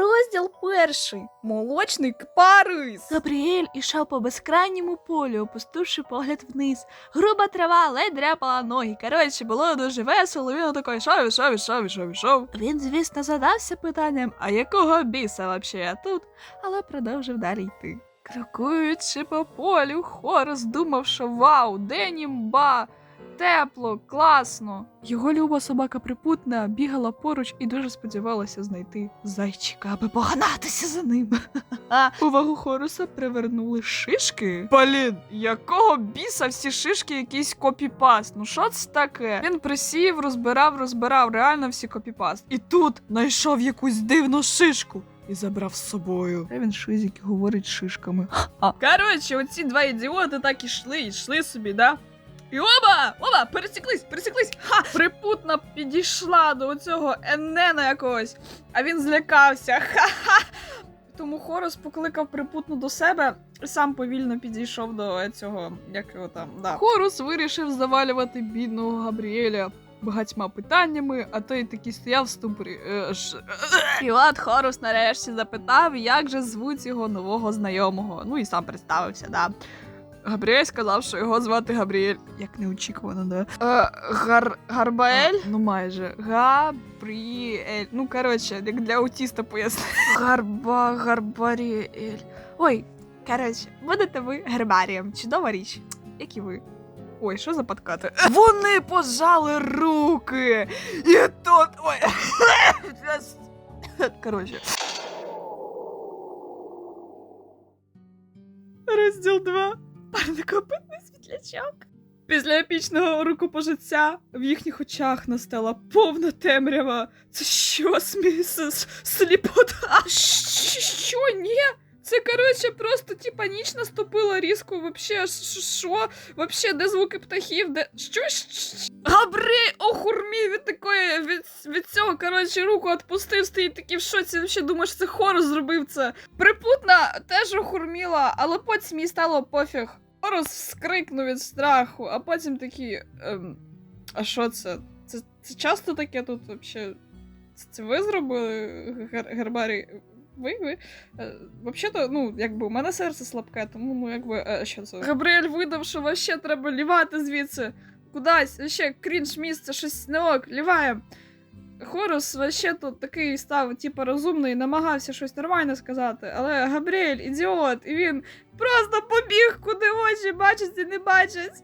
Розділ перший. Молочний кипарис. Габріель ішов по безкрайньому полю, опустивши погляд вниз. Груба трава ледь дряпала ноги. Коротше, було дуже весело. Він такий йшов, ішов, ішов, ішов, ішов. Він, звісно, задався питанням, а якого біса вообще я тут? Але продовжив далі йти. Крокуючи по полю, Хорос думав, що вау, де німба! Тепло, класно. Його люба собака припутна бігала поруч і дуже сподівалася знайти зайчика, аби погнатися за ним. Увагу Хоруса привернули шишки. Блін, якого біса всі шишки якийсь копіпаст? Ну що це таке? Він присів, розбирав, розбирав, реально всі копіпаст. І тут знайшов якусь дивну шишку. І забрав з собою. Та він шизик говорить шишками. Коротше, оці два ідіоти так ішли, ішли собі, да? І оба! Оба! Пересіклись, пересіклись! Ха! Припутна підійшла до цього Енена якогось, а він злякався. Ха-ха! Тому Хорос покликав припутну до себе і сам повільно підійшов до цього, як його там. Да. Хорус вирішив завалювати бідного Габріеля багатьма питаннями, а той такий стояв в ступорі. Е, І от Хорус нарешті запитав, як же звуть його нового знайомого. Ну і сам представився, да. Габріель сказав, що його звати Габріель. Як неочікувано, да. Е, гар... Гарбаель? Ну майже. Габріель. Ну, коротше, як для аутіста пояснити. Гарба, Гарбаріель. Ой, коротше, будете ви гербарієм. Чудова річ. Як і ви. Ой, що за подкати? Вони пожали руки! І тут. Ой. Коротше. Розділ 2. Парникопитний світлячок. Після епічного рукопожиття в їхніх очах настала повна темрява. Це що, сміс? Сліпота? Що, ні? Це, коротше, просто типа ніч наступила різко. Вообще, що? Вообще, де звуки птахів? Де. Що? Габри такої від, цього, коротше, руку відпустив, стоїть такий в шоці. Вообще думаєш, це Хорус зробив це. Припутна теж охурміла, але потім їй стало пофіг. Хорус вскрикнув від страху, а потім такий. Ем, а що це? це? Це часто таке тут вообще? Це, це ви зробили гер, гербарій? Ви, ви? Е, Взагалі-то, ну, якби у мене серце слабке, тому ну якби е, що це? Габріель видав, що вообще треба лівати звідси. Кудись, вообще крінж місце, щось не ок, ліваєм. Хорус вообще тут такий став, типу, розумний, намагався щось нормально сказати, але Габріель ідіот, і він просто побіг, куди очі бачать і не бачать.